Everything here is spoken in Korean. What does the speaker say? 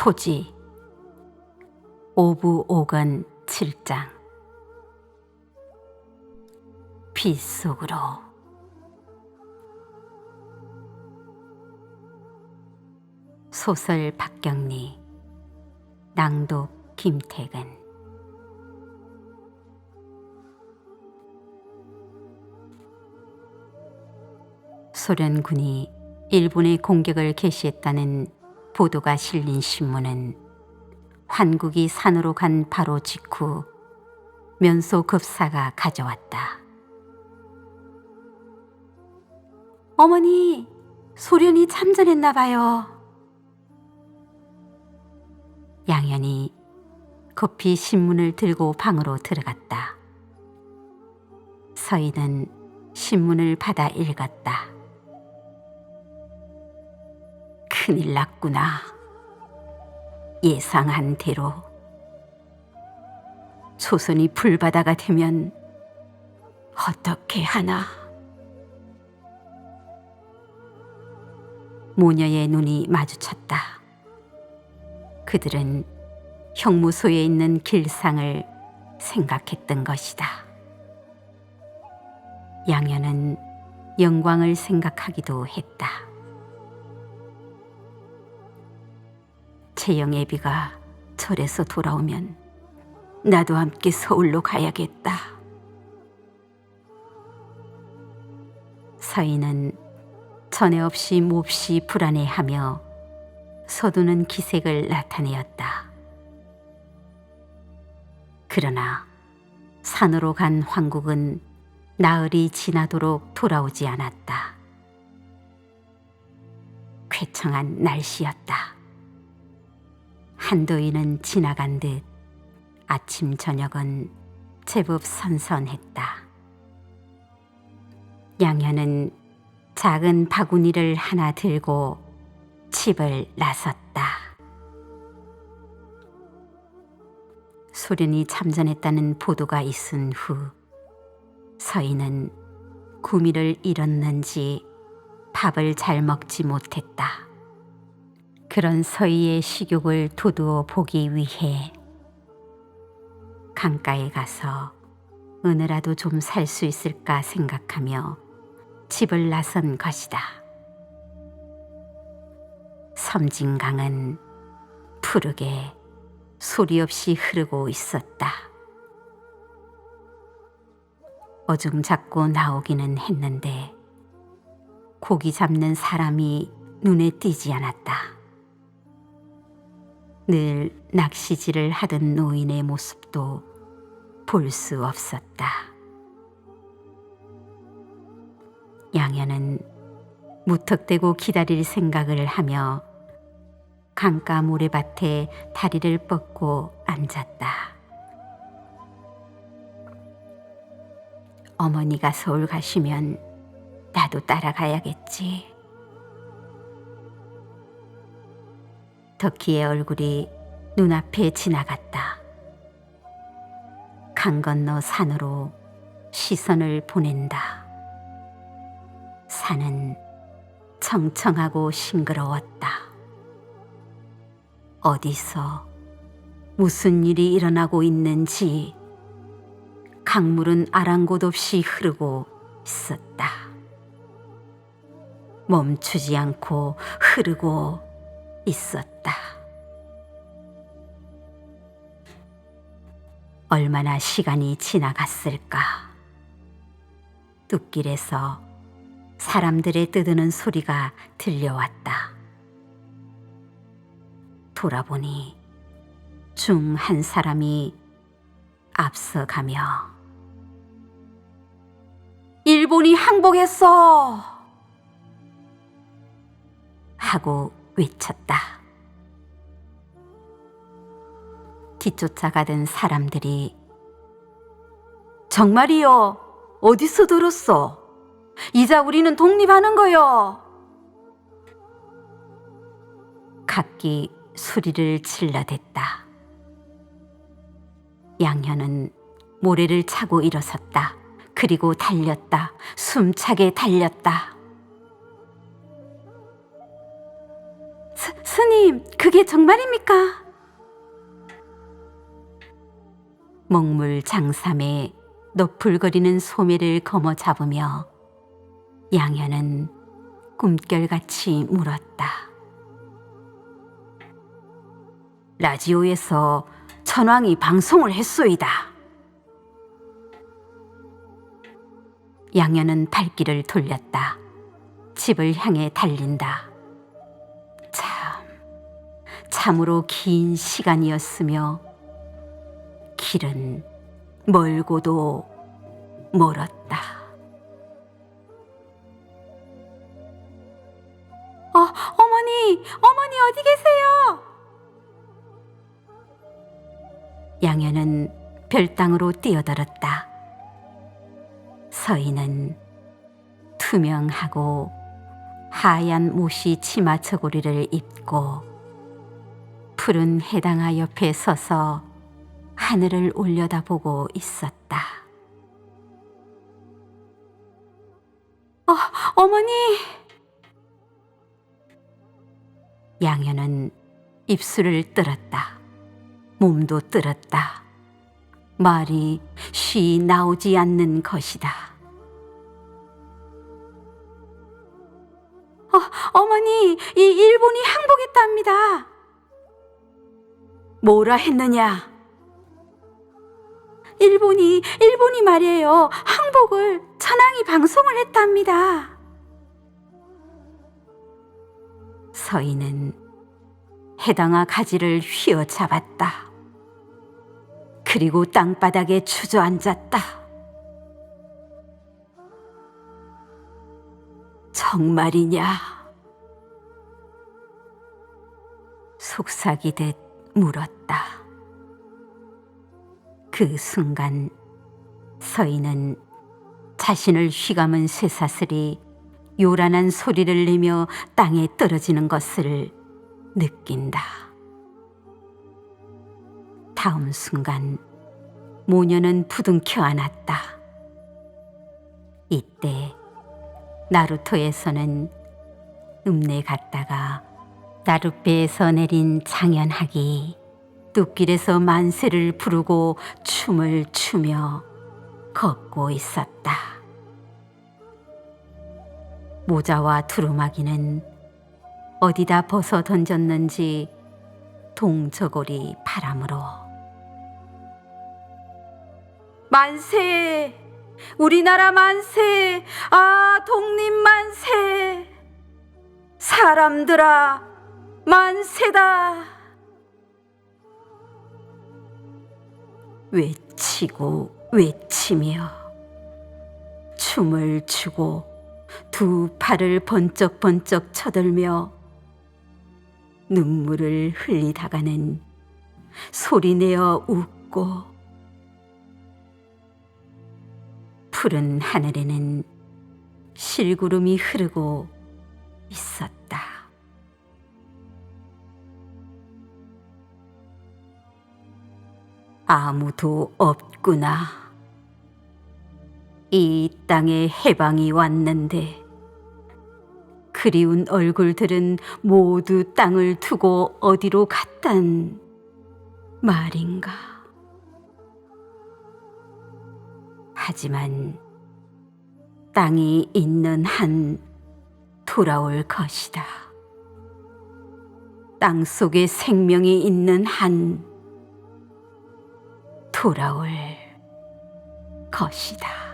토지. 오부오건 7장. 빗속으로. 소설 박경리. 낭독 김태근. 소련군이 일본의 공격을 개시했다는 보도가 실린 신문은 환국이 산으로 간 바로 직후 면소 급사가 가져왔다. 어머니, 소련이 참전했나 봐요. 양현이 급히 신문을 들고 방으로 들어갔다. 서인은 신문을 받아 읽었다. 큰일 났구나. 예상한 대로. 조선이 불바다가 되면 어떻게 하나. 모녀의 눈이 마주쳤다. 그들은 형무소에 있는 길상을 생각했던 것이다. 양현은 영광을 생각하기도 했다. 채영 애비가 절에서 돌아오면 나도 함께 서울로 가야겠다. 서인은 전에 없이 몹시 불안해하며 서두는 기색을 나타내었다. 그러나 산으로 간 황국은 나흘이 지나도록 돌아오지 않았다. 쾌청한 날씨였다. 한도인은 지나간 듯 아침 저녁은 제법 선선했다. 양현은 작은 바구니를 하나 들고 집을 나섰다. 소련이 참전했다는 보도가 있은 후 서인은 구미를 잃었는지 밥을 잘 먹지 못했다. 그런 서희의 식욕을 도두어 보기 위해 강가에 가서 어느라도 좀 살 수 있을까 생각하며 집을 나선 것이다. 섬진강은 푸르게 소리 없이 흐르고 있었다. 어중 잡고 나오기는 했는데 고기 잡는 사람이 눈에 띄지 않았다. 늘 낚시질을 하던 노인의 모습도 볼 수 없었다. 양현은 무턱대고 기다릴 생각을 하며 강가 모래밭에 다리를 뻗고 앉았다. 어머니가 서울 가시면 나도 따라가야겠지. 덕희의 얼굴이 눈앞에 지나갔다. 강 건너 산으로 시선을 보낸다. 산은 청청하고 싱그러웠다. 어디서 무슨 일이 일어나고 있는지 강물은 아랑곳 없이 흐르고 있었다. 멈추지 않고 흐르고 있었다. 얼마나 시간이 지나갔을까? 뚝길에서 사람들의 뜨드는 소리가 들려왔다. 돌아보니 중 한 사람이 앞서가며 일본이 항복했어! 하고 외쳤다. 뒤쫓아가던 사람들이 정말이요? 어디서 들었어? 이자 우리는 독립하는 거요. 각기 소리를 질러댔다. 양현은 모래를 차고 일어섰다. 그리고 달렸다. 숨차게 달렸다. 스, 스님, 그게 정말입니까? 먹물 장삼에 너풀거리는 소매를 거머 잡으며 양현은 꿈결같이 물었다. 라디오에서 천왕이 방송을 했소이다. 양현은 발길을 돌렸다. 집을 향해 달린다. 참, 참으로 긴 시간이었으며 길은 멀고도 멀었다. 어, 어머니, 어머니 어디 계세요? 양현은 별당으로 뛰어들었다. 서인은 투명하고 하얀 모시 치마 저고리를 입고 푸른 해당아 옆에 서서 하늘을 올려다보고 있었다. 어, 어머니! 양현은 입술을 뜰었다. 몸도 뜰었다. 말이 쉬 나오지 않는 것이다. 어, 어머니, 이 일본이 항복했답니다. 뭐라 했느냐? 일본이, 일본이 말이에요. 항복을 천황이 방송을 했답니다. 서인은 해당아 가지를 휘어잡았다. 그리고 땅바닥에 주저앉았다. 정말이냐? 속삭이듯 물었다. 그 순간 서인은 자신을 휘감은 쇠사슬이 요란한 소리를 내며 땅에 떨어지는 것을 느낀다. 다음 순간 모녀는 부둥켜 안았다. 이때 나루토에서는 읍내 갔다가 나룻배에서 내린 장현학이 뚝길에서 만세를 부르고 춤을 추며 걷고 있었다. 모자와 두루마기는 어디다 벗어 던졌는지 동저고리 바람으로 만세! 우리나라 만세! 아, 독립 만세! 사람들아, 만세다! 외치고 외치며 춤을 추고 두 팔을 번쩍번쩍 쳐들며 눈물을 흘리다가는 소리내어 웃고 푸른 하늘에는 실구름이 흐르고 있었다. 아무도 없구나. 이 땅에 해방이 왔는데 그리운 얼굴들은 모두 땅을 두고 어디로 갔단 말인가. 하지만 땅이 있는 한 돌아올 것이다. 땅 속에 생명이 있는 한 돌아올 것이다.